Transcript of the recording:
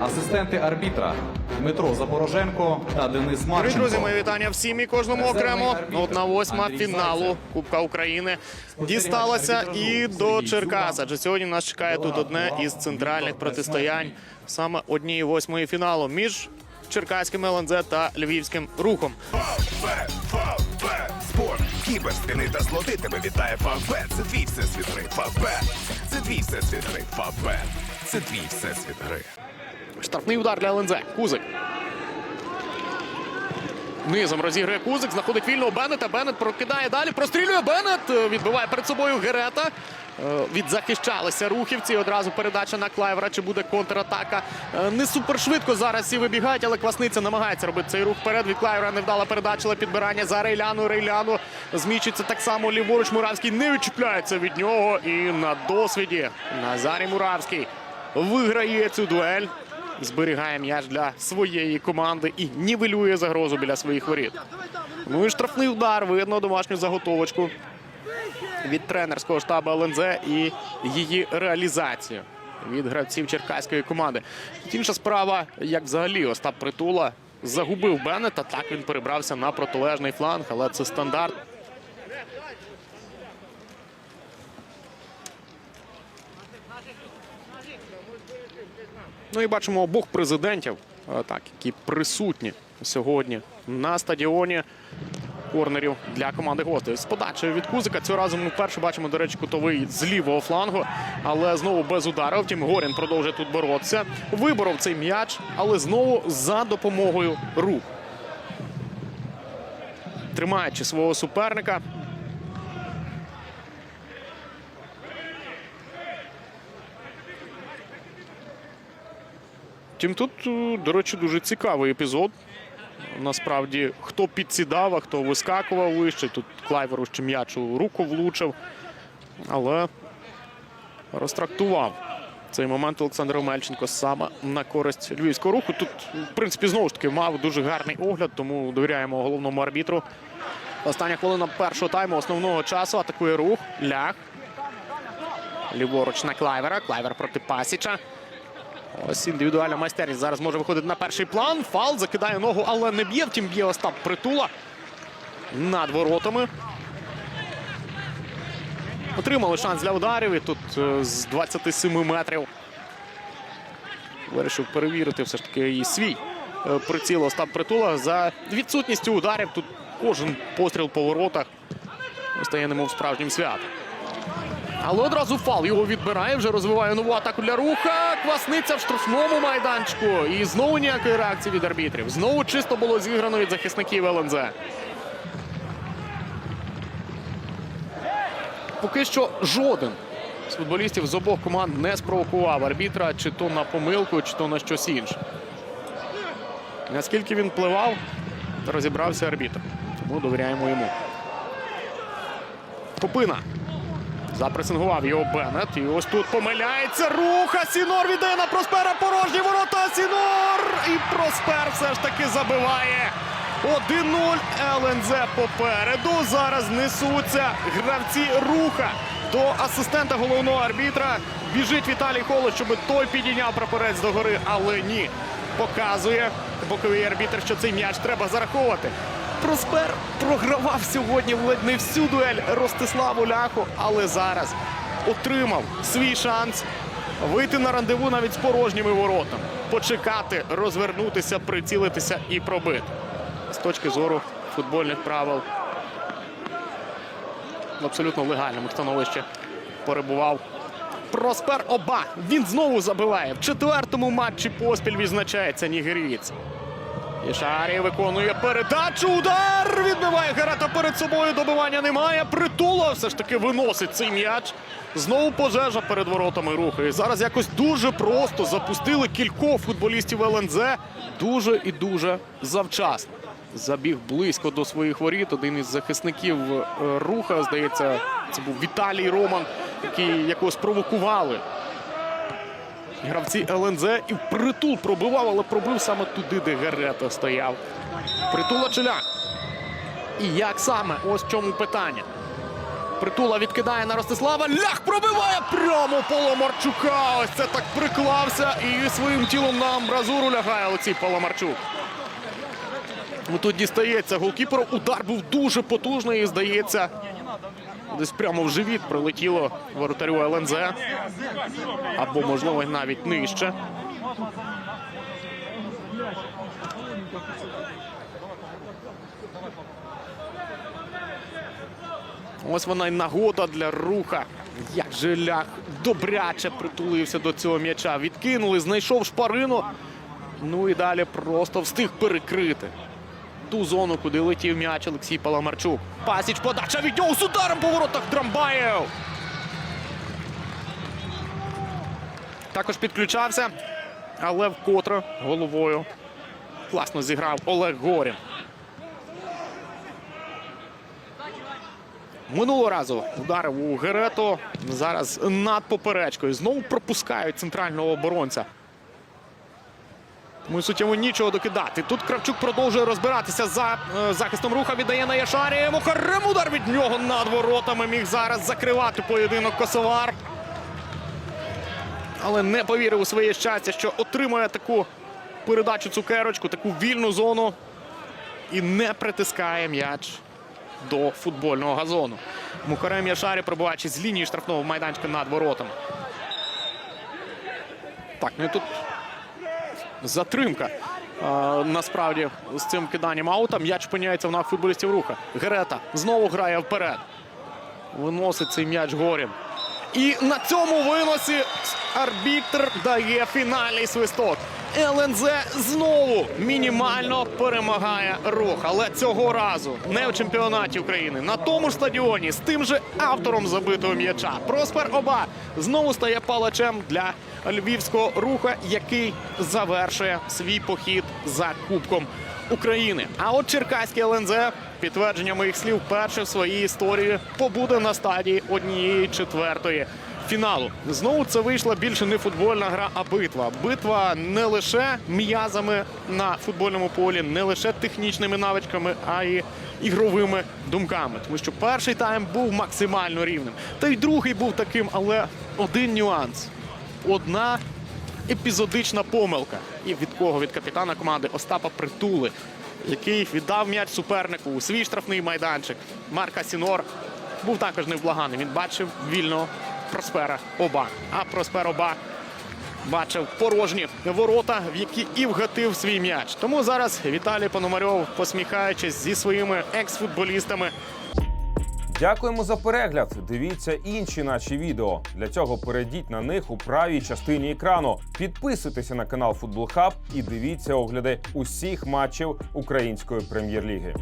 Асистенти арбітра Дмитро Запороженко та Денис Привіт, Марченко. друзі, мої вітання всім і кожному окремо. Одна восьма фіналу Кубка України дісталася і до Черкас. Адже сьогодні нас чекає тут одне із центральних протистоянь саме однієї восьмої фіналу між черкаським ЛНЗ та львівським рухом. Спорт, кіберспіни та слоти тебе вітає Фавбет. Це твій всесвіт гри. Фавбет. Це твій всесвіт гри. Фавбет. Це твій всесвіт гри. Штрафний удар для ЛНЗ. Кузик. Низом розігрує Кузик, знаходить вільного Беннета. Беннет прокидає далі. Прострілює Беннет. е, Відбиває перед собою Герета. Е, Відзахищалися рухівці. Одразу передача на Клайвера. Чи буде контратака? Е, Не супершвидко зараз всі вибігають, але Квасниця намагається робити цей рух вперед. Від Клайвера невдала передача, але підбирання за Рейляну. Рейляну змічиться так само ліворуч. Муравський не відчіпляється від нього. І на досвіді Назарій Муравський виграє цю дуель. Зберігає м'яч для своєї команди і нівелює загрозу біля своїх воріт. Ну і штрафний удар. Видно домашню заготовочку від тренерського штабу ЛНЗ і її реалізацію від гравців черкаської команди. Інша справа, як взагалі Остап Притула загубив Беннета. Так він перебрався на протилежний фланг, але це стандарт. Ну і бачимо обох президентів, е, так, які присутні сьогодні на стадіоні корнерів для команди гостей. З подачею від Кузика цього разу ми вперше бачимо, до речі, кутовий з лівого флангу, але знову без удару. Втім, Горін продовжує тут боротися. Виборов цей м'яч, але знову за допомогою рук. Тримаючи свого суперника. Втім, тут, е, до речі, дуже цікавий епізод. Насправді, хто підсідав, а хто вискакував вище. Тут Клайверу ще м'яч у руку влучив. Але розтрактував цей момент Олександр Омельченко саме на користь львівського руху. Тут, в принципі, знову ж таки мав дуже гарний огляд, тому довіряємо головному арбітру. Остання хвилина першого тайму основного часу атакує рух. Лях. Ліворуч на Клайвера. Клайвер проти Пасіча. Ось індивідуальна майстерність зараз може виходити на перший план. Фал закидає ногу, але не б'є. Втім, б'є Остап Притула над воротами. Отримали шанс для ударів. І тут е, з 27 метрів вирішив перевірити все ж таки і свій е, приціл Остап Притула. За відсутністю ударів тут кожен постріл по воротах стає немов справжнім святом. Але одразу фал його відбирає, вже розвиває нову атаку для руха. Квасниця в штрафному майданчику. І знову ніякої реакції від арбітрів. Знову чисто було зіграно від захисників ЛНЗ. Поки що жоден з футболістів з обох команд не спровокував арбітра чи то на помилку, чи то на щось інше. Наскільки він пливав, розібрався арбітр. Тому довіряємо йому. Копина. Запресингував його Беннет. І ось тут помиляється. Рух. Асінор віддає на Проспера порожні ворота. Асінор. І Проспер все ж таки забиває. 1-0. ЛНЗ попереду. Зараз несуться гравці руха. До асистента головного арбітра біжить Віталій Холод, щоб той підійняв прапорець до гори, але ні. Показує боковий арбітр, що цей м'яч треба зараховувати. Проспер програвав сьогодні ледь не всю дуель Ростиславу Ляху, але зараз отримав свій шанс вийти на рандеву навіть з порожніми воротами, почекати, розвернутися, прицілитися і пробити. З точки зору футбольних правил в абсолютно легальному становищі перебував. Проспер Оба. Він знову забиває. В четвертому матчі поспіль відзначається нігерієць. Ішарі виконує передачу. Удар! Відбиває Герета перед собою. Добивання немає. Притула все ж таки виносить цей м'яч. Знову пожежа перед воротами руху. І зараз якось дуже просто запустили кількох футболістів ЛНЗ. Дуже і дуже завчасно. Забіг близько до своїх воріт. Один із захисників е, руха, здається, це був Віталій Роман, який якого спровокували Гравці ЛНЗ і притул пробивав, але пробив саме туди, де Герета стояв. Притула чи лях? І як саме? Ось в чому питання. Притула відкидає на Ростислава. Лях пробиває прямо Поломарчука. Ось це так приклався і своїм тілом на амбразуру лягає Олексій Поломарчук. Ну тут дістається голкіперу. Удар був дуже потужний і здається. Десь прямо в живіт прилетіло воротарю ЛНЗ. Або, можливо, навіть нижче. Ось вона й нагода для руха. Як же лях добряче притулився до цього м'яча. Відкинули, знайшов шпарину. Ну і далі просто встиг перекрити ту зону, куди летів м'яч Олексій Паламарчук. Пасіч подача від нього з ударом по воротах Драмбаєв. Також підключався, але вкотре головою класно зіграв Олег Горін. Минулого разу ударив у Герето. Зараз над поперечкою. Знову пропускають центрального оборонця. Тому суттєво нічого докидати. Тут Кравчук продовжує розбиратися за е, захистом руха. Віддає на Яшарі. Мухарем удар від нього над воротами. Міг зараз закривати поєдинок Косовар. Але не повірив у своє щастя, що отримує таку передачу цукерочку, таку вільну зону і не притискає м'яч до футбольного газону. Мухарем Яшарі, пробуваючи з лінії штрафного майданчика над воротами. Так, ну і тут затримка. Насправді з цим киданням аута м'яч опиняється в ног футболістів руха. Герета знову грає вперед. Виносить цей м'яч горін. І на цьому виносі арбітр дає фінальний свисток. ЛНЗ знову мінімально перемагає рух. Але цього разу не в чемпіонаті України. На тому ж стадіоні з тим же автором забитого м'яча. Проспер Оба знову стає палачем для львівського руха, який завершує свій похід за Кубком України. А от Черкаський ЛНЗ, підтвердження моїх слів, перше в своїй історії побуде на стадії однієї четвертої фіналу. Знову це вийшла більше не футбольна гра, а битва. Битва не лише м'язами на футбольному полі, не лише технічними навичками, а й ігровими думками. Тому що перший тайм був максимально рівним. Та й другий був таким, але один нюанс. Одна епізодична помилка. І від кого? Від капітана команди Остапа Притули, який віддав м'яч супернику у свій штрафний майданчик. Марка Сінор був також невблаганий. Він бачив вільного Проспера Оба. А Проспер Оба бачив порожні ворота, в які і вгатив свій м'яч. Тому зараз Віталій Пономарьов, посміхаючись зі своїми екс-футболістами, Дякуємо за перегляд. Дивіться інші наші відео. Для цього перейдіть на них у правій частині екрану. Підписуйтеся на канал Футбол Хаб і дивіться огляди усіх матчів української прем'єр-ліги.